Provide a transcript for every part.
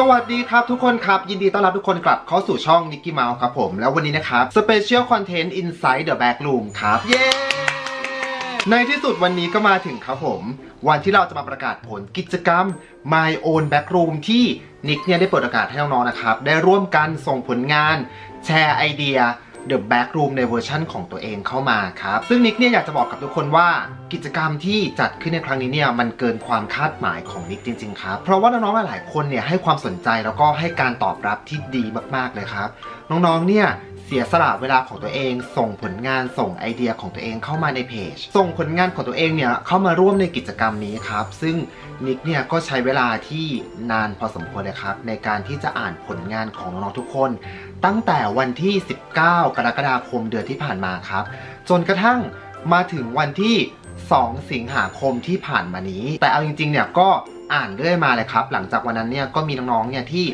สวัสดีครับทุกคนครับ ยินดีต้อนรับทุกคนกลับเข้าสู่ช่องนิกกี้เมาส์ครับผม แล้ววันนี้นะครับ Special Content Inside the Back Room ครับ เย้ ในที่สุดวันนี้ก็มาถึงครับผม วันที่เราจะมาประกาศผลกิจกรรม My Own Back Room ที่นิกเนี่ยได้เปิดโอกาสให้น้องๆนะครับ ได้ร่วมกันส่งผลงาน แชร์ไอเดีย The Back Room ในเวอร์ชั่นของตัวเองเข้ามาครับ ซึ่งนิกเนี่ยอยากจะบอกกับทุกคนว่ากิจกรรมที่จัดขึ้นในครั้งนี้เนี่ยมันเกินความคาดหมายของนิกจริงๆครับเพราะว่าน้องๆหลายๆคนเนี่ยให้ความสนใจแล้วก็ให้การตอบรับที่ดีมากๆเลยครับน้องๆเนี่ยเสียสละเวลาของตัวเอง ส่งผลงานส่งไอเดียของตัวเองเข้ามาในเพจ ส่งผลงานของตัวเองเนี่ยเข้ามาร่วมในกิจกรรมนี้ครับ ซึ่งนิกเนี่ยก็ใช้เวลาที่นานพอสมควรเลยครับ ในการที่จะอ่านผลงานของน้องๆทุกคน ตั้งแต่วันที่ 19 กรกฎาคมเดือนที่ผ่านมาครับ จนกระทั่งมาถึงวันที่ 2 สิงหาคมที่ผ่านมานี้ แต่เอาจริงๆเนี่ยก็อ่านเรื่อยมาเลยครับ หลังจากวันนั้นเนี่ยก็มีน้องๆเนี่ยที่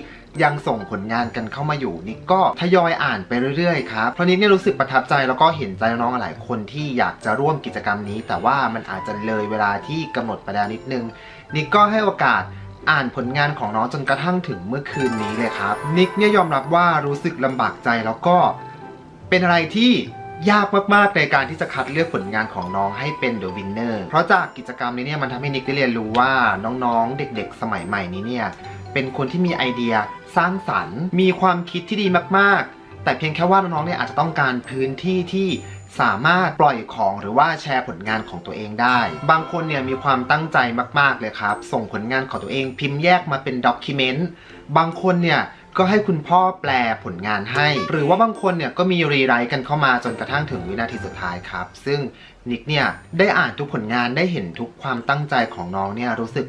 ยังส่งผลงานกันเข้ามาอยู่นิกก็ทยอยอ่านไปเรื่อยๆครับ เพราะนิกเนี่ยรู้สึกประทับใจแล้วก็เห็นใจน้องๆหลายคนที่อยากจะร่วมกิจกรรมนี้ แต่ว่ามันอาจจะเลยเวลาที่กำหนดไปแล้วนิดนึงนิกก็ให้โอกาส อ่านผลงานของน้องจนกระทั่งถึงเมื่อคืนนี้เลยครับ นิกเนี่ยยอมรับว่ารู้สึกลำบากใจแล้วก็เป็นอะไรที่ยากมากๆในการที่จะคัดเลือกผลงานของน้องให้เป็นเดอะวินเนอร์เพราะจากกิจกรรมนี้เนี่ยมันทำให้นิกได้เรียนรู้ว่าน้องๆ เด็ก ๆ สมัยใหม่นี้เนี่ยเป็นคนที่มีไอเดียสร้างสรรค์ มีความคิดที่ดีมากๆ แต่เพียงแค่ว่าน้องๆเนี่ยอาจจะต้องการพื้นที่ที่ สามารถปล่อยของหรือว่าแชร์ผลงานของตัวเองได้ บางคนเนี่ยมีความตั้งใจมาก ๆ เลยครับ ส่งผลงานของตัวเองพิมพ์แยกมาเป็นด็อกิเมนต์ บางคนเนี่ยก็ให้คุณพ่อแปลผลงานให้ หรือว่าบางคนเนี่ยก็มีรีไรต์กันเข้ามาจนกระทั่งถึงวินาทีสุดท้ายครับ ซึ่งนิกเนี่ยได้อ่านทุกผลงานได้เห็นทุกความตั้งใจของน้องเนี่ยรู้สึก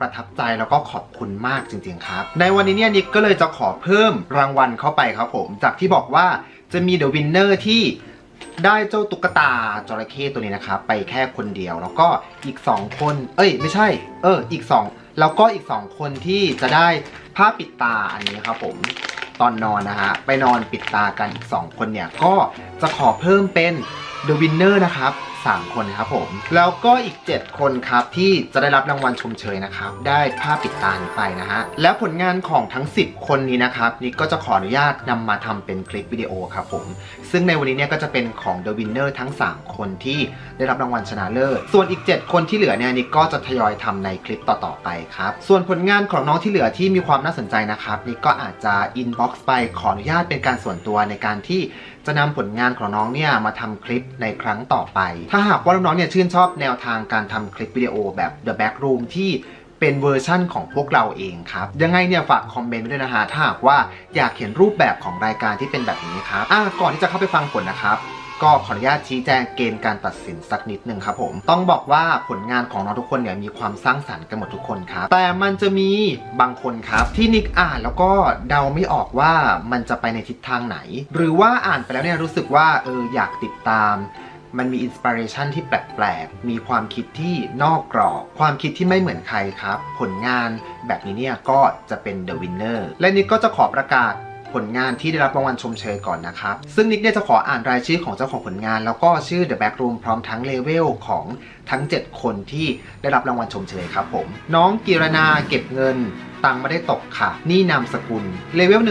ประทับใจแล้วก็ขอบคุณมากจริง ๆ ครับ ในวันนี้เนี่ยนิกก็เลยจะขอเพิ่มรางวัลเข้าไปครับผม จากที่บอกว่าจะมีเดอะวินเนอร์ที่ ได้เจ้าตุ๊กตาจระเข้ตัวนี้นะครับไปแค่คนเดียวแล้วก็อีก 2 คน เอ้ย ไม่ใช่ เออ อีก 2 แล้วก็อีก 2 คนที่จะได้ผ้าปิดตาอันนี้ครับผมตอนนอนนะฮะไปนอนปิดตากันอีก 2 คนเนี่ย ก็จะขอเพิ่มเป็น The Winner นะครับ 3 คนครับผม แล้วก็อีก 7 คนครับที่จะได้รับรางวัลชมเชยนะครับ ได้ผ้าปิดตาไปนะฮะ แล้วผลงานของทั้ง 10 คนนี้นะครับนิกก็จะขออนุญาตนำมาทำเป็นคลิปวิดีโอครับผม ซึ่งในวันนี้เนี่ยก็จะเป็นของ The Winner ทั้ง 3 คนที่ได้รับรางวัลชนะเลิศ ส่วนอีก 7 คนที่เหลือเนี่ยนิกก็จะทยอยทำในคลิปต่อๆไปครับ ส่วนผลงานของน้องที่เหลือที่มีความน่าสนใจนะครับนิกก็อาจจะ inbox ไปขออนุญาตเป็นการส่วนตัวในการที่ จะนำผลงานของน้องเนี่ยมาทำคลิปในครั้งต่อไป ถ้าหากว่าน้องๆเนี่ยชื่นชอบแนวทางการทำคลิปวิดีโอแบบ The Back Room ที่เป็นเวอร์ชั่นของพวกเราเองครับ ยังไงเนี่ยฝากคอมเมนต์ไว้ด้วยนะฮะถ้าหากว่าอยากเห็นรูปแบบของรายการที่เป็นแบบนี้ครับอะก่อนที่จะเข้าไปฟังผลนะครับ ก็ขออนุญาตชี้แจงเกณฑ์การตัดสินสักนิดหนึ่งครับผม ต้องบอกว่าผลงานของน้องทุกคนเนี่ยมีความสร้างสรรค์กันหมดทุกคนครับ แต่มันจะมีบางคนครับ ที่นิกอ่านแล้วก็เดาไม่ออกว่ามันจะไปในทิศทางไหน หรือว่าอ่านไปแล้วเนี่ยรู้สึกว่าเอออยากติดตามมันมีอินสปิเรชันที่แปลกๆ มีความคิดที่นอกกรอบ ความคิดที่ไม่เหมือนใครครับ ผลงานแบบนี้เนี่ยก็จะเป็น The Winner และนิกก็จะขอประกาศ ผลงานที่ได้รับรางวัลชมเชยก่อนนะครับ ซึ่งนิกเนี่ยจะขออ่านรายชื่อของเจ้าของผลงาน แล้วก็ชื่อ The Back Room พร้อมทั้งเลเวลของทั้ง 7 คนที่ได้รับรางวัลชมเชยครับผม น้องกีรนาเก็บเงิน ตังไม่ได้ตกค่ะ นี่นามสกุลเลเวล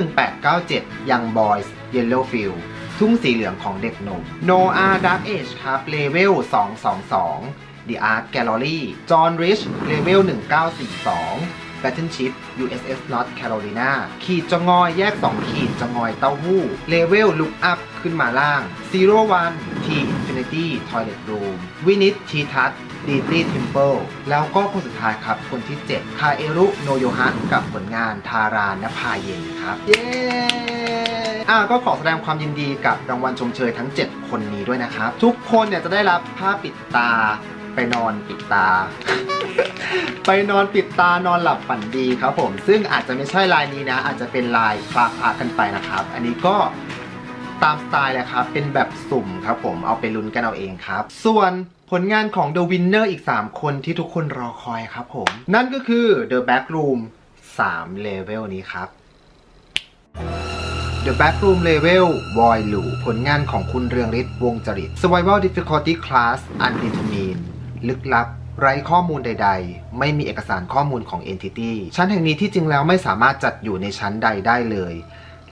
1897 ยังบอยส์เยลโลฟิลทุ่งสีเหลืองของเด็กหนุ่ม Noah Dark Age ครับเลเวล 222 The Art Gallery John Rich เลเวล 1942 Battleship USS North Carolina ขีดจงอยแยก 2 ขีดจงอยเต้าหู้เลเวล Look Up ขึ้นมาล่าง Zero One T Infinity Toilet Room วินิตทีทัศ d e e p l y Temple แล้วก็คนสุดท้ายครับ คนที่ 7 คาเอรุโนโยฮะกับผลงานทารานภาเย็นครับ เย้อ่าก็ขอแสดงความยินดีกับรางวัลชมเชยทั้ง 7 คนนี้ด้วยนะครับ ทุกคนเนี่ยจะได้รับผ้าปิดตา ไปนอนปิดตา ไปนอนปิดตานอนหลับฝันดีครับผม ซึ่งอาจจะไม่ใช่ลายนี้นะ อาจจะเป็นลายคลาคลากันไปนะครับ อันนี้ก็ตามสไตล์แหละครับ เป็นแบบสุ่มครับผมเอาไปลุ้นกันเอาเองครับ ส่วนผลงานของ The Winner อีก 3 คนที่ทุกคนรอคอยครับผม นั่นก็คือ The Back Room 3เลเวลนี้ครับ The Backroom Level Void Loop ผลงานของคุณเรืองฤทธิ์วงจริต Survival Difficulty Class Undetermined ลึกลับ ไร้ข้อมูลใด ๆ ไม่มีเอกสารข้อมูลของ Entity ชั้นแห่งนี้ที่จริงแล้วไม่สามารถจัดอยู่ในชั้นใดได้เลย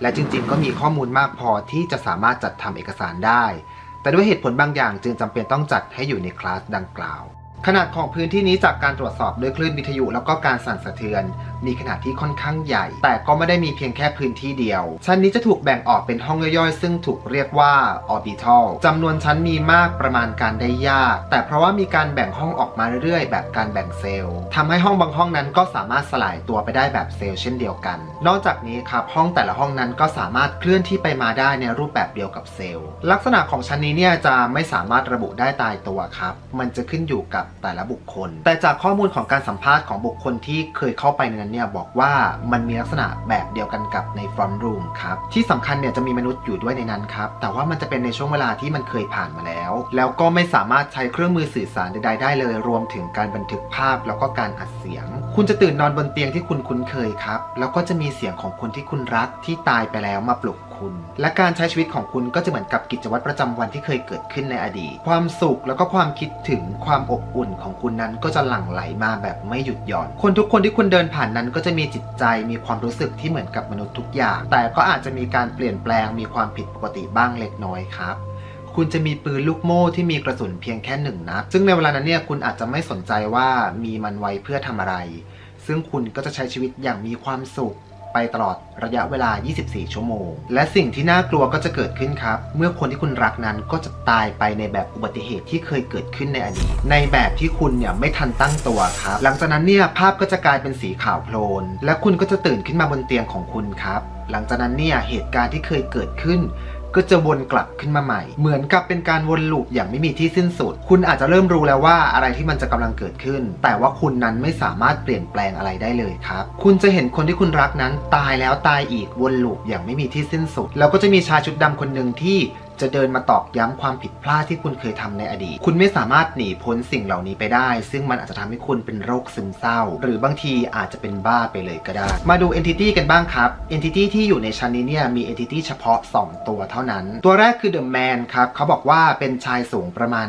และจริงๆ ก็มีข้อมูลมากพอที่จะสามารถจัดทำเอกสารได้ แต่ด้วยเหตุผลบางอย่างจึงจำเป็นต้องจัดให้อยู่ในคลาสดังกล่าว ขนาดของพื้นที่นี้จากการตรวจสอบด้วยคลื่นวิทยุแล้วก็การสั่นสะเทือน มีขนาดที่ค่อนข้างใหญ่ แต่ก็ไม่ได้มีเพียงแค่พื้นที่เดียว ชั้นนี้จะถูกแบ่งออกเป็นห้องย่อยๆ ซึ่งถูกเรียกว่า orbital จำนวนชั้นมีมากประมาณการได้ยาก แต่เพราะว่ามีการแบ่งห้องออกมาเรื่อยๆ แบบการแบ่งเซลล์ทำให้ห้องบางห้องนั้นก็สามารถสลายตัวไปได้แบบเซลล์เช่นเดียวกัน นอกจากนี้ครับห้องแต่ละห้องนั้นก็สามารถเคลื่อนที่ไปมาได้ในรูปแบบเดียวกับเซลล์ ลักษณะของชั้นนี้เนี่ยจะไม่สามารถระบุได้ตายตัวครับ มันจะขึ้นอยู่กับแต่ละบุคคล แต่จากข้อมูลของการสัมภาษณ์ของบุคคลที่เคยเข้าไปในนั้นเนี่ยบอกว่ามันมีลักษณะแบบเดียวกันกับในฟรอนต์รูมครับที่สำคัญเนี่ยจะมีมนุษย์อยู่ด้วยในนั้นครับแต่ว่ามันจะเป็นในช่วงเวลาที่มันเคยผ่านมาแล้ว แล้วก็ไม่สามารถใช้เครื่องมือสื่อสารใดๆได้เลย รวมถึงการบันทึกภาพแล้วก็การอัดเสียง คุณจะตื่นนอนบนเตียงที่คุณคุ้นเคยครับแล้วก็จะมีเสียงของคนที่คุณรักที่ตายไปแล้วมาปลุกคุณ และการใช้ชีวิตของคุณก็จะเหมือนกับกิจวัตรประจำวันที่เคยเกิดขึ้นในอดีต ความสุขแล้วก็ความคิดถึงความอบอุ่นของคุณนั้นก็จะหลั่งไหลมาแบบไม่หยุดหย่อน คนทุกคนที่คุณเดินผ่านนั้นก็จะมีจิตใจมีความรู้สึกที่เหมือนกับมนุษย์ทุกอย่าง แต่ก็อาจจะมีการเปลี่ยนแปลงมีความผิดปกติบ้างเล็กน้อยครับคุณจะมีปืนลูกโม่ที่มีกระสุนเพียงแค่หนึ่งนัด ซึ่งในเวลานั้นเนี่ยคุณอาจจะไม่สนใจว่ามีมันไว้เพื่อทำอะไร ซึ่งคุณก็จะใช้ชีวิตอย่างมีความสุข ไปตลอดระยะเวลา 24 ชั่วโมง และสิ่งที่น่ากลัวก็จะเกิดขึ้นครับ เมื่อคนที่คุณรักนั้นก็จะตายไปในแบบอุบัติเหตุที่เคยเกิดขึ้นในอดีต ในแบบที่คุณเนี่ยไม่ทันตั้งตัวครับ หลังจากนั้นเนี่ยภาพก็จะกลายเป็นสีขาวโพลน และคุณก็จะตื่นขึ้นมาบนเตียงของคุณครับ หลังจากนั้นเนี่ยเหตุการณ์ที่เคยเกิดขึ้น ก็จะวนกลับขึ้นมาใหม่ เหมือนกับเป็นการวนลูปอย่างไม่มีที่สิ้นสุด คุณอาจจะเริ่มรู้แล้วว่าอะไรที่มันจะกำลังเกิดขึ้น แต่ว่าคุณนั้นไม่สามารถเปลี่ยนแปลงอะไรได้เลยครับ คุณจะเห็นคนที่คุณรักนั้นตายแล้วตายอีกวนลูปอย่างไม่มีที่สิ้นสุด แล้วก็จะมีชายชุดดำคนหนึ่งที่ จะเดินมาตอกย้ำความผิดพลาดที่คุณเคยทำในอดีต คุณไม่สามารถหนีพ้นสิ่งเหล่านี้ไปได้ ซึ่งมันอาจจะทำให้คุณเป็นโรคซึมเศร้า หรือบางทีอาจจะเป็นบ้าไปเลยก็ได้ มาดู Entity กันบ้างครับ Entity ที่อยู่ในชั้นนี้เนี่ยมี Entity เฉพาะ 2 ตัวเท่านั้น ตัวแรกคือ The Man ครับเขาบอกว่าเป็นชายสูงประมาณ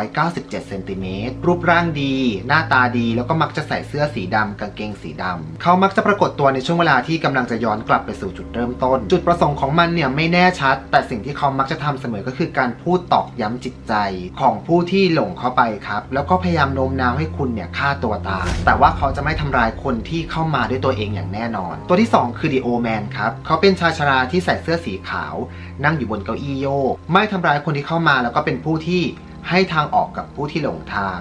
197 เซนติเมตรรูปร่างดี หน้าตาดีแล้วก็มักจะใส่เสื้อสีดำกางเกงสีดำเขามักจะปรากฏตัวในช่วงเวลาที่กำลังจะย้อนกลับไปสู่จุดเริ่มต้น จุดประสงค์ของมันเนี่ยไม่แน่ชัด แต่สิ่งที่เขามักจะทำเสมอก็คือการพูดตอกย้ำจิตใจของผู้ที่หลงเข้าไปครับ แล้วก็พยายามโน้มน้าวให้คุณเนี่ยฆ่าตัวตาย แต่ว่าเขาจะไม่ทำร้ายคนที่เข้ามาด้วยตัวเองอย่างแน่นอน ตัวที่ 2 คือดีโอแมนครับ เขาเป็นชายชราที่ใส่เสื้อสีขาว นั่งอยู่บนเก้าอี้โยก ไม่ทำร้ายคนที่เข้ามา แล้วก็เป็นผู้ที่ให้ทางออกกับผู้ที่หลงทาง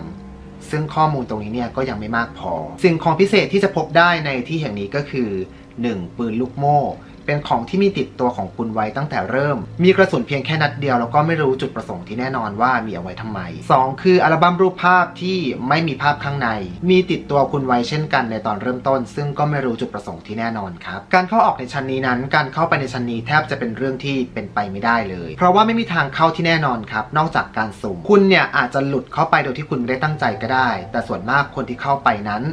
ซึ่งข้อมูลตรงนี้เนี่ยก็ยังไม่มากพอ สิ่งของพิเศษที่จะพบได้ในที่แห่งนี้ก็คือ 1. ปืนลูกโม่ เป็นของที่มีติดตัวของคุณไว้ตั้งแต่เริ่ม มีกระสุนเพียงแค่นัดเดียวแล้วก็ไม่รู้จุดประสงค์ที่แน่นอนว่ามีเอาไว้ทำไม 2. คืออัลบั้มรูปภาพที่ไม่มีภาพข้างใน มีติดตัวคุณไว้เช่นกันในตอนเริ่มต้น ซึ่งก็ไม่รู้จุดประสงค์ที่แน่นอนครับ การเข้าออกในชั้นนี้นั้น การเข้าไปในชั้นนี้แทบจะเป็นเรื่องที่เป็นไปไม่ได้เลย เพราะว่าไม่มีทางเข้าที่แน่นอนครับ นอกจากการสุ่มคุณเนี่ยอาจจะหลุดเข้าไปโดยที่คุณไม่ได้ตั้งใจก็ได้ แต่ส่วนมากคนที่เข้าไปนั้น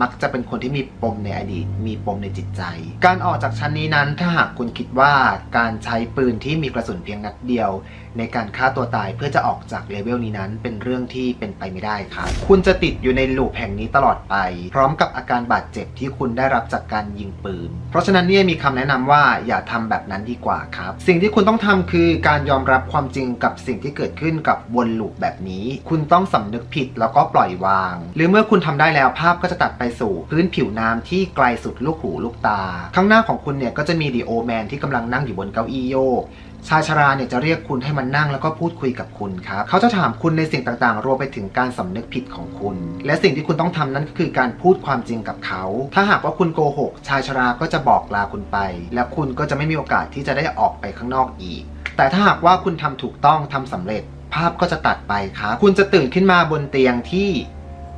มักจะเป็นคนที่มีปมในอดีต มีปมในจิตใจ การออกจากชั้นนี้นั้นถ้าหากคุณคิดว่าการใช้ปืนที่มีกระสุนเพียงนัดเดียว ในการฆ่าตัวตายเพื่อจะออกจากเลเวลนี้นั้น เป็นเรื่องที่เป็นไปไม่ได้ครับ คุณจะติดอยู่ในลูปแห่งนี้ตลอดไป พร้อมกับอาการบาดเจ็บที่คุณได้รับจากการยิงปืน เพราะฉะนั้นเนี่ยมีคำแนะนำว่าอย่าทำแบบนั้นดีกว่าครับ สิ่งที่คุณต้องทำคือการยอมรับความจริงกับสิ่งที่เกิดขึ้นกับวนลูปแบบนี้ คุณต้องสำนึกผิดแล้วก็ปล่อยวาง หรือเมื่อคุณทำได้แล้วภาพก็จะตัดไปสู่พื้นผิวน้ำที่ไกลสุดลูกหูลูกตา ข้างหน้าของคุณเนี่ยก็จะมีดีโอแมนที่กำลังนั่งอยู่บนเก้าอี้โยกชายชราเนี่ยจะเรียกคุณให้มันนั่งแล้วก็พูดคุยกับคุณครับ เขาจะถามคุณในสิ่งต่างๆ รวมไปถึงการสำนึกผิดของคุณ และสิ่งที่คุณต้องทำนั้นก็คือการพูดความจริงกับเขา ถ้าหากว่าคุณโกหก ชายชราก็จะบอกลาคุณไป และคุณก็จะไม่มีโอกาสที่จะได้ออกไปข้างนอกอีก แต่ถ้าหากว่าคุณทำถูกต้องทำสำเร็จ ภาพก็จะตัดไปครับ คุณจะตื่นขึ้นมาบนเตียงที่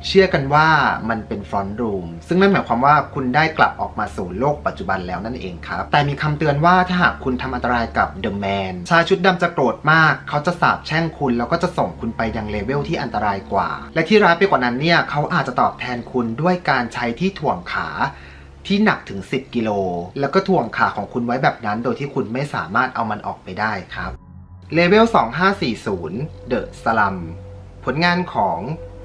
เชื่อกันว่ามันเป็นฟรอนต์รูมซึ่งนั่นหมายความว่าคุณได้กลับออกมาสู่โลกปัจจุบันแล้วนั่นเองครับ แต่มีคำเตือนว่าถ้าหากคุณทำอันตรายกับเดอะแมนชายชุดดำจะโกรธมาก เขาจะสาบแช่งคุณ แล้วก็จะส่งคุณไปยังเลเวลที่อันตรายกว่า และที่ร้ายไปกว่านั้นเนี่ยเขาอาจจะตอบแทนคุณด้วยการใช้ที่ถ่วงขาที่หนักถึง 10 กิโล แล้วก็ถ่วงขาของคุณไว้แบบนั้น โดยที่คุณไม่สามารถเอามันออกไปได้ครับเลเวล2540 The Slum ผลงานของ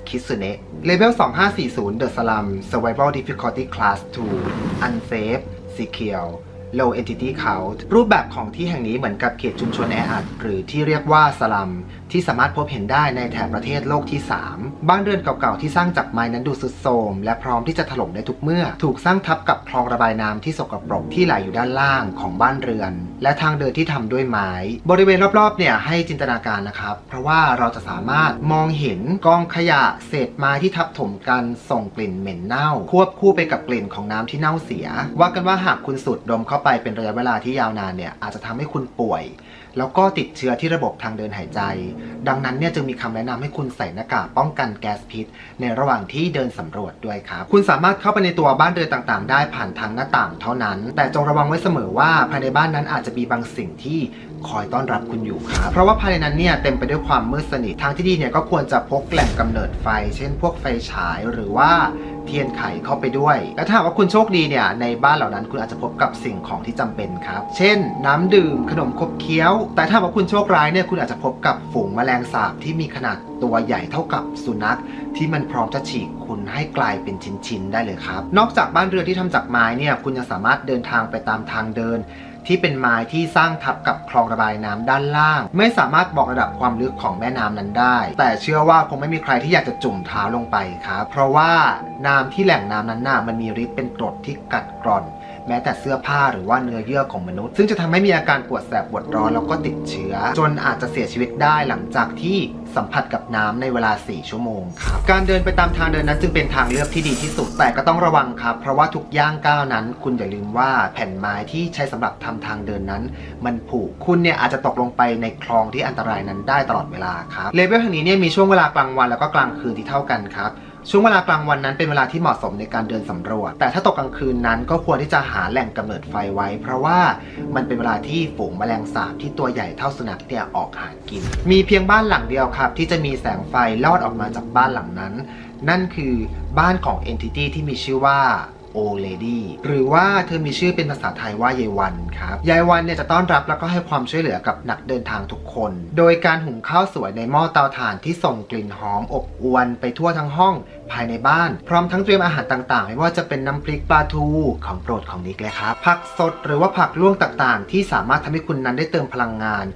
คิสุเนะเลเวล 2540 The Slum Survival Difficulty Class 2 Unsafe Secure Low Entity Count รูปแบบของที่แห่งนี้เหมือนกับเขตชุมชนแออัด หรือที่เรียกว่าสลัมที่สามารถพบเห็นได้ในแถบประเทศโลกที่ 3 บ้านเรือนเก่าๆที่สร้างจากไม้นั้นดูสุดโทรมและพร้อมที่จะถล่มได้ทุกเมื่อ ถูกสร้างทับกับคลองระบายน้ำที่สกปรกที่ไหลอยู่ด้านล่างของบ้านเรือน และทางเดินที่ทำด้วยไม้ บริเวณรอบๆเนี่ยให้จินตนาการนะครับ เพราะว่าเราจะสามารถมองเห็นกองขยะเศษไม้ที่ทับถมกันส่งกลิ่นเหม็นเน่า ควบคู่ไปกับกลิ่นของน้ำที่เน่าเสีย ว่ากันว่าหากคุณสูดดมเข้าไปเป็นระยะเวลาที่ยาวนานเนี่ยอาจจะทำให้คุณป่วย แล้วก็ติดเชื้อที่ระบบทางเดินหายใจ ดังนั้นเนี่ยจึงมีคำแนะนำให้คุณใส่หน้ากากป้องกันแก๊สพิษ ในระหว่างที่เดินสำรวจด้วยครับ คุณสามารถเข้าไปในตัวบ้านเรือนต่างๆ ได้ผ่านทางหน้าต่างเท่านั้น แต่จงระวังไว้เสมอว่าภายในบ้านนั้นอาจจะมีบางสิ่งที่คอยต้อนรับคุณอยู่ครับ เพราะว่าภายในนั้นเนี่ยเต็มไปด้วยความมืดสนิท ทางที่ดีเนี่ยก็ควรจะพกแหล่งกำเนิดไฟ เช่น พวกไฟฉายหรือว่า เทียนไขเข้าไปด้วย และถ้าหากว่าคุณโชคดีเนี่ยในบ้านเหล่านั้นคุณอาจจะพบกับสิ่งของที่จำเป็นครับ เช่น น้ำดื่มขนมขบเคี้ยว แต่ถ้าหากว่าคุณโชคร้ายเนี่ยคุณอาจจะพบกับฝูงแมลงสาบที่มีขนาดตัวใหญ่เท่ากับสุนัข ที่มันพร้อมจะฉีกคุณให้กลายเป็นชิ้นๆได้เลยครับ นอกจากบ้านเรือนที่ทำจากไม้เนี่ยคุณยังสามารถเดินทางไปตามทางเดิน ที่เป็นไม้ที่สร้างทับกับคลองระบายน้ำด้านล่าง ไม่สามารถบอกระดับความลึกของแม่น้ำนั้นได้ แต่เชื่อว่าคงไม่มีใครที่อยากจะจุ่มเท้าลงไปครับเพราะว่าน้ำที่แหล่งน้ำนั้นน่ะมันมีฤทธิ์เป็นกรดที่กัดกร่อน แม้แต่เสื้อผ้าหรือว่าเนื้อเยื่อของมนุษย์ ซึ่งจะทำให้มีอาการปวดแสบปวดร้อนแล้วก็ติดเชื้อ จนอาจจะเสียชีวิตได้หลังจากที่สัมผัสกับน้ำในเวลา 4 ชั่วโมงครับการเดินไปตามทางเดินนั้นจึงเป็นทางเลือกที่ดีที่สุด แต่ก็ต้องระวังครับ เพราะว่าทุกย่างก้าวนั้น คุณอย่าลืมว่าแผ่นไม้ที่ใช้สำหรับทำทางเดินนั้น มันผุคุณเนี่ยอาจจะตกลงไปในคลองที่อันตรายนั้นได้ตลอดเวลาครับเลเวลแห่งนี้เนี่ยมีช่วงเวลากลางวันแล้วก็กลางคืนที่เท่ากันครับ ช่วงเวลากลางวันนั้นเป็นเวลาที่เหมาะสมในการเดินสำรวจ แต่ถ้าตกกลางคืนนั้นก็ควรที่จะหาแหล่งกำเนิดไฟไว้ เพราะว่ามันเป็นเวลาที่ฝูงแมลงสาบที่ตัวใหญ่เท่าสุนัขเนี่ยออกหากิน มีเพียงบ้านหลังเดียวครับ ที่จะมีแสงไฟลอดออกมาจากบ้านหลังนั้น นั่นคือบ้านของเอนติตี้ที่มีชื่อว่า โอเลดี้หรือว่าเธอมีชื่อเป็นภาษาไทยว่ายายวันครับยายวันเนี่ยจะต้อนรับแล้วก็ให้ความช่วยเหลือกับนักเดินทางทุกคน โดยการหุงข้าวสวยในหม้อเตาถ่านที่ส่งกลิ่นหอมอบอวนไปทั่วทั้งห้องภายในบ้าน พร้อมทั้งเตรียมอาหารต่างๆ ไม่ว่าจะเป็นน้ำพริกปลาทูของโปรดของนิกเลยครับผักสดหรือว่าผักลวกต่างๆ ที่สามารถทำให้คุณนั้นได้เติมพลังงาน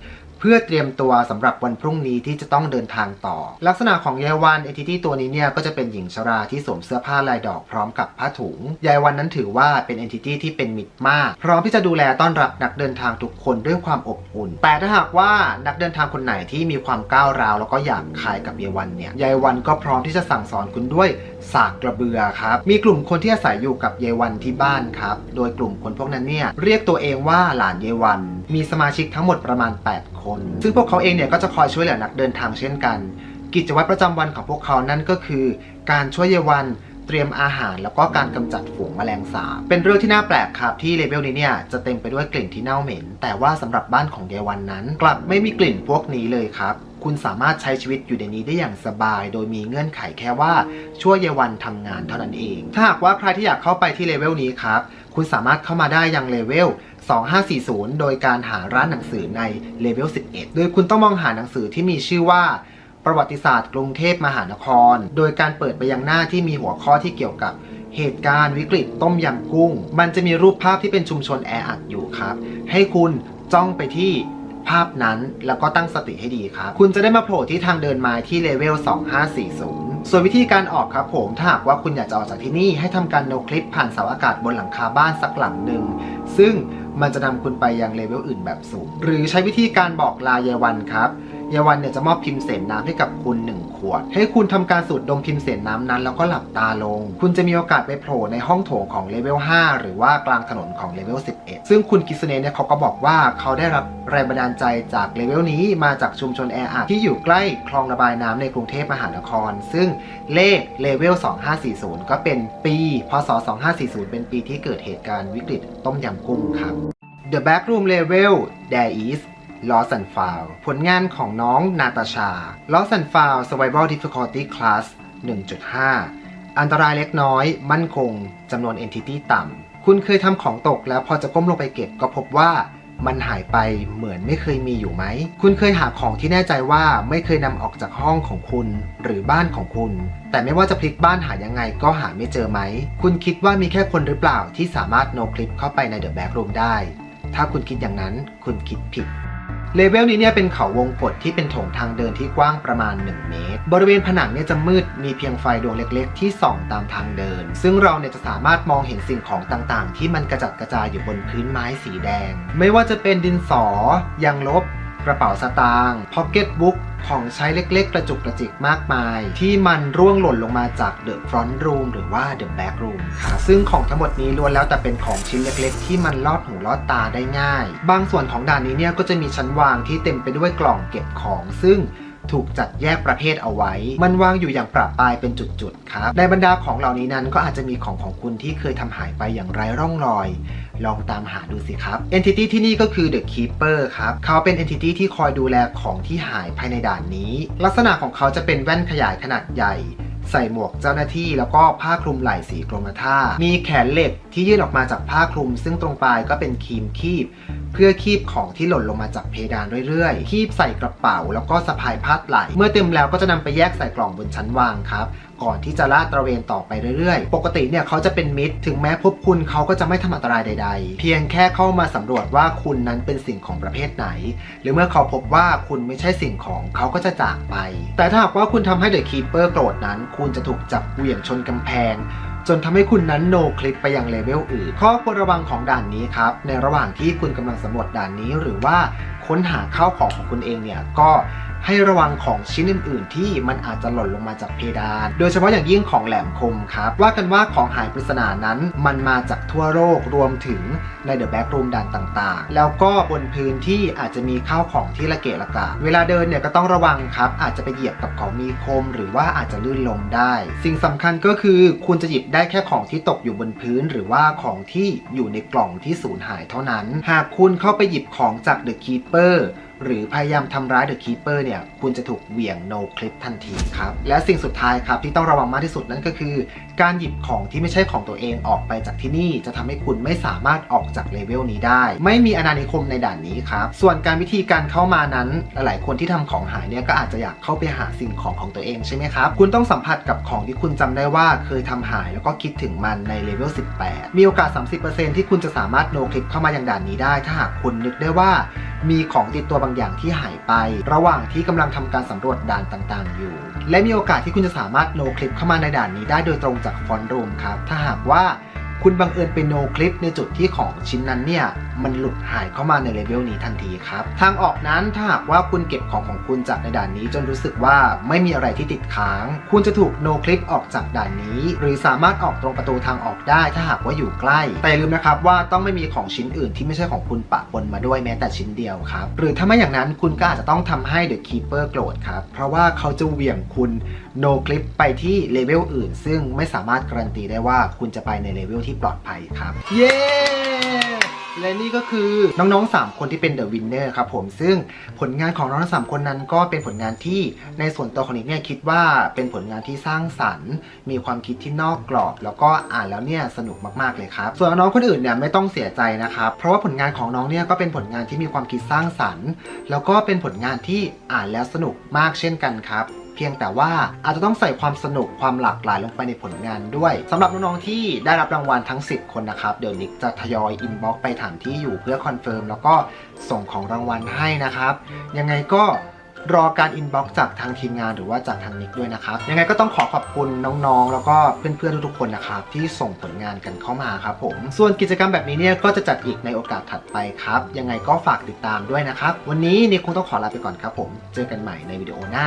เพื่อเตรียมตัวสำหรับวันพรุ่งนี้ที่จะต้องเดินทางต่อ ลักษณะของยายวันเอทิตี้ตัวนี้เนี่ยก็จะเป็นหญิงชราที่สวมเสื้อผ้าลายดอกพร้อมกับผ้าถุงยายวันนั้นถือว่าเป็นเอนทิตี้ที่เป็นมิตรมาก พร้อมที่จะดูแลต้อนรับนักเดินทางทุกคนด้วยความอบอุ่น แต่ถ้าหากว่านักเดินทางคนไหนที่มีความก้าวร้าว แล้วก็อยากขายกับยายวันเนี่ยยายวันก็พร้อมที่จะสั่งสอนคุณด้วยสากกระเบือครับ มีกลุ่มคนที่อาศัยอยู่กับยายวันที่บ้านครับ โดยกลุ่มคนพวกนั้นเนี่ยเรียกตัวเองว่าหลานยายวัน มีสมาชิกทั้งหมดประมาณ 8 คน ซึ่งพวกเขาเองเนี่ยก็จะคอยช่วยเหลือนักเดินทางเช่นกัน กิจวัตรประจำวันของพวกเขานั่นก็คือ การช่วยเยาวันเตรียมอาหารแล้วก็การกำจัดฝูงแมลงสาบ เป็นเรื่องที่น่าแปลกครับที่เลเวลนี้เนี่ยจะเต็มไปด้วยกลิ่นที่เน่าเหม็น แต่ว่าสำหรับบ้านของเยวันนั้น กลับไม่มีกลิ่นพวกนี้เลยครับ คุณสามารถใช้ชีวิตอยู่ในนี้ได้อย่างสบาย โดยมีเงื่อนไขแค่ว่าช่วยเยวันทำงานเท่านั้นเอง ถ้าหากว่าใครที่อยากเข้าไปที่เลเวลนี้ครับ คุณสามารถเข้ามาได้ยังเลเวล 2540 โดยการหาร้านหนังสือในเลเวล 11 โดยคุณต้องมองหาหนังสือที่มีชื่อว่าประวัติศาสตร์กรุงเทพมหานคร โดยการเปิดไปยังหน้าที่มีหัวข้อที่เกี่ยวกับเหตุการณ์วิกฤตต้มยำกุ้ง มันจะมีรูปภาพที่เป็นชุมชนแออัดอยู่ครับ ให้คุณจ้องไปที่ภาพนั้นแล้วก็ตั้งสติให้ดีครับ คุณจะได้มาโผล่ที่ทางเดินไม้ที่เลเวล 2540 ส่วนวิธีการออกครับผมถ้าหากว่าคุณอยากจะออกจากที่นี่ให้ทำการโนคลิปผ่านเสาอากาศบนหลังคาบ้านสักหลังหนึ่งซึ่งมันจะนำคุณไปยังเลเวลอื่นแบบสูง หรือใช้วิธีการบอกลายายวันครับ เยาวันเนี่ยจะมอบพิมพ์เสนน้ำให้กับคุณ 1 ขวด ให้คุณทำการสูดดมพิมพ์เสนน้ำนั้นแล้วก็หลับตาลง คุณจะมีโอกาสไปโผล่ในห้องโถงของเลเวล 5 หรือว่ากลางถนนของเลเวล 11 ซึ่งคุณกิสเนเนี่ยเขาก็บอกว่าเขาได้รับแรงบันดาลใจจากเลเวลนี้มาจากชุมชนแออัดที่อยู่ใกล้คลองระบายน้ำในกรุงเทพมหานคร ซึ่งเลขเลเวล 2540 ก็เป็นปีพศ 2540 เป็นปีที่เกิดเหตุการณ์วิกฤตต้มยำกุ้งครับ The Backroom Level There is Lost and Found ผลงานของน้องนาตาชา Lost and Found Survival Difficulty Class 1.5 อันตรายเล็กน้อย มั่นคงจำนวน Entity ต่ำ คุณเคยทำของตกแล้วพอจะก้มลงไปเก็บก็พบว่ามันหายไปเหมือนไม่เคยมีอยู่ไหม คุณเคยหาของที่แน่ใจว่าไม่เคยนำออกจากห้องของคุณหรือบ้านของคุณ แต่ไม่ว่าจะพลิกบ้านหายังไงก็หาไม่เจอไหม คุณคิดว่ามีแค่คนหรือเปล่าที่สามารถโนคลิปเข้าไปในเดอะแบ็กรูมได้ ถ้าคุณคิดอย่างนั้นคุณคิดผิด เลเวลนี้เนี่ยเป็นเขาวงกฏที่เป็นโถงทางเดินที่กว้างประมาณ 1 เมตร บริเวณผนังเนี่ยจะมืดมีเพียงไฟดวงเล็ก ๆ ที่ส่องตามทางเดิน ซึ่งเราเนี่ยจะสามารถมองเห็นสิ่งของต่างๆ ที่มันกระจัดกระจายอยู่บนพื้นไม้สีแดง ไม่ว่าจะเป็นดินสอ ยางลบ กระเป๋าสตางค์พ็อกเก็ตบุ๊กของใช้เล็กๆ กระจุกกระจิกมากมาย ที่มันร่วงหล่นลงมาจากเดอะฟรอนต์รูมหรือว่าเดอะแบ็กรูมค่ะซึ่งของทั้งหมดนี้ล้วนแล้วแต่เป็นของชิ้นเล็กๆ ที่มันลอดหูลอดตาได้ง่าย บางส่วนของด่านนี้เนี่ยก็จะมีชั้นวางที่เต็มไปด้วยกล่องเก็บของซึ่ง ถูกจัดแยกประเภทเอาไว้ มันวางอยู่อย่างประปรายเป็นจุดๆ ครับ ในบรรดาของเหล่านี้นั้นก็อาจจะมีของของคุณที่เคยทำหายไปอย่างไร้ร่องรอย ลองตามหาดูสิครับ Entity ที่นี่ก็คือ The Keeper ครับ เขาเป็น Entity ที่คอยดูแลของที่หายภายในด่านนี้ ลักษณะของเขาจะเป็นแว่นขยายขนาดใหญ่ ใส่หมวกเจ้าหน้าที่แล้วก็ผ้าคลุมไหล่สีกรมท่า มีแขนเหล็กที่ยื่นออกมาจากผ้าคลุม ซึ่งตรงปลายก็เป็นครีมคีบ เพื่อคีบของที่หล่นลงมาจากเพดานเรื่อยๆ คีบใส่กระเป๋า แล้วก็สะพายพาดไหล่ เมื่อเต็มแล้วก็จะนำไปแยกใส่กล่องบนชั้นวางครับ ก่อนที่จะลาดตระเวนต่อไปเรื่อยๆ ปกติเนี่ยเขาจะเป็นมิตร ถึงแม้พบคุณเขาก็จะไม่ทำอันตรายใด ๆ เพียงแค่เข้ามาสำรวจว่าคุณนั้นเป็นสิ่งของประเภทไหน หรือเมื่อเขาพบว่าคุณไม่ใช่สิ่งของเขาก็จะจากไป แต่ถ้าหากว่าคุณทำให้เดอะคีเปอร์โกรธนั้น คุณจะถูกจับเหวี่ยงชนกำแพงจนทำให้คุณนั้นโนคลิปไปยังเลเวลอื่น ข้อควรระวังของด่านนี้ครับ ในระหว่างที่คุณกำลังสำรวจด่านนี้หรือว่าค้นหาข้าวของของคุณเองเนี่ยก็ ให้ระวังของชิ้นอื่น ๆ ที่มันอาจจะหล่นลงมาจากเพดาน โดยเฉพาะอย่างยิ่งของแหลมคมครับ ว่ากันว่าของหายปริศนานั้น มันมาจากทั่วโลกรวมถึงในเดอะแบ็กรูมด่านต่าง ๆ แล้วก็บนพื้นที่อาจจะมีข้าวของที่ระเกะระกะ เวลาเดินเนี่ยก็ต้องระวังครับ อาจจะไปเหยียบกับของมีคม หรือว่าอาจจะลื่นล้มได้ สิ่งสำคัญก็คือคุณจะหยิบได้แค่ของที่ตกอยู่บนพื้น หรือว่าของที่อยู่ในกล่องที่สูญหายเท่านั้น หากคุณเข้าไปหยิบของจากเดอะคีเปอร์ หรือพยายามทำร้ายเดอะคีเปอร์เนี่ย คุณจะถูกเหวี่ยงโนคลิปทันทีครับ และสิ่งสุดท้ายครับที่ต้องระวังมากที่สุดนั่นก็คือ การหยิบของที่ไม่ใช่ของตัวเองออกไปจากที่นี่จะทำให้คุณไม่สามารถออกจากเลเวลนี้ได้ ไม่มีอาณานิคมในด่านนี้ครับ ส่วนการวิธีการเข้ามานั้น หลายๆ คนที่ทำของหายเนี่ยก็อาจจะอยากเข้าไปหาสิ่งของของตัวเองใช่ไหมครับ คุณต้องสัมผัสกับของที่คุณจำได้ว่าเคยทำหายแล้วก็คิดถึงมันในเลเวล 18 มีโอกาส 30%ที่คุณจะสามารถโนคลิปเข้ามายังด่านนี้ได้ ถ้าหากคุณนึกได้ว่ามีของติดตัวบางอย่างที่หายไป ระหว่างที่กำลังทำการสำรวจด่านต่างๆ อยู่ และมีโอกาสที่คุณจะสามารถโหลดคลิปเข้ามาในด่านนี้ได้โดยตรงจากฟอนต์รูมครับ ถ้าหากว่า คุณบังเอิญไปโนคลิปในจุดที่ของชิ้นนั้นเนี่ย มันหลุดหายเข้ามาในเลเวลนี้ทันทีครับ ทางออกนั้นถ้าหากว่าคุณเก็บของของคุณจากในด่านนี้จนรู้สึกว่าไม่มีอะไรที่ติดค้าง คุณจะถูกโนคลิปออกจากด่านนี้ หรือสามารถออกตรงประตูทางออกได้ถ้าหากว่าอยู่ใกล้ แต่ลืมนะครับว่าต้องไม่มีของชิ้นอื่นที่ไม่ใช่ของคุณปะปนมาด้วยแม้แต่ชิ้นเดียวครับ หรือถ้าไม่อย่างนั้นคุณก็อาจจะต้องทำให้เดอะคีเปอร์โกรธครับ เพราะว่าเขาจะเหวี่ยงคุณโนคลิปไปที่เลเวลอื่น ซึ่งไม่สามารถการันตีได้ว่าคุณจะไปในเลเวลที่ปลอดภัยครับ เย้ และนี่ก็คือน้องๆ 3 คนที่เป็นเดอะวินเนอร์ครับผมซึ่งผลงานของน้องทั้งสามคนนั้นก็เป็นผลงานที่ในส่วนตัวของนิกเนี่ยคิดว่าเป็นผลงานที่สร้างสรรค์ มีความคิดที่นอกกรอบ แล้วก็อ่านแล้วเนี่ยสนุกมากๆเลยครับส่วนน้องคนอื่นเนี่ยไม่ต้องเสียใจนะครับเพราะว่าผลงานของน้องเนี่ยก็เป็นผลงานที่มีความคิดสร้างสรรค์ แล้วก็เป็นผลงานที่อ่านแล้วสนุกมากเช่นกันครับ เพียงแต่ว่าอาจจะต้องใส่ความสนุกความหลากหลายลงไปในผลงานด้วยสำหรับน้องๆที่ได้รับรางวัลทั้ง 10 คนนะครับ เดี๋ยวนิกจะทยอยอินบ็อกไปถามที่อยู่เพื่อคอนเฟิร์มแล้วก็ส่งของรางวัลให้นะครับ ยังไงก็รอการอินบ็อกจากทางทีมงานหรือว่าจากทางนิกด้วยนะครับ ยังไงก็ต้องขอขอบคุณน้องๆ แล้วก็เพื่อนๆ ทุกๆ คนนะครับ ที่ส่งผลงานกันเข้ามาครับผม ส่วนกิจกรรมแบบนี้เนี่ยก็จะจัดอีกในโอกาสถัดไปครับ ยังไงก็ฝากติดตามด้วยนะครับ วันนี้นิกคงต้องขอลาไปก่อนครับผม เจอกันใหม่ในวิดีโอหน้า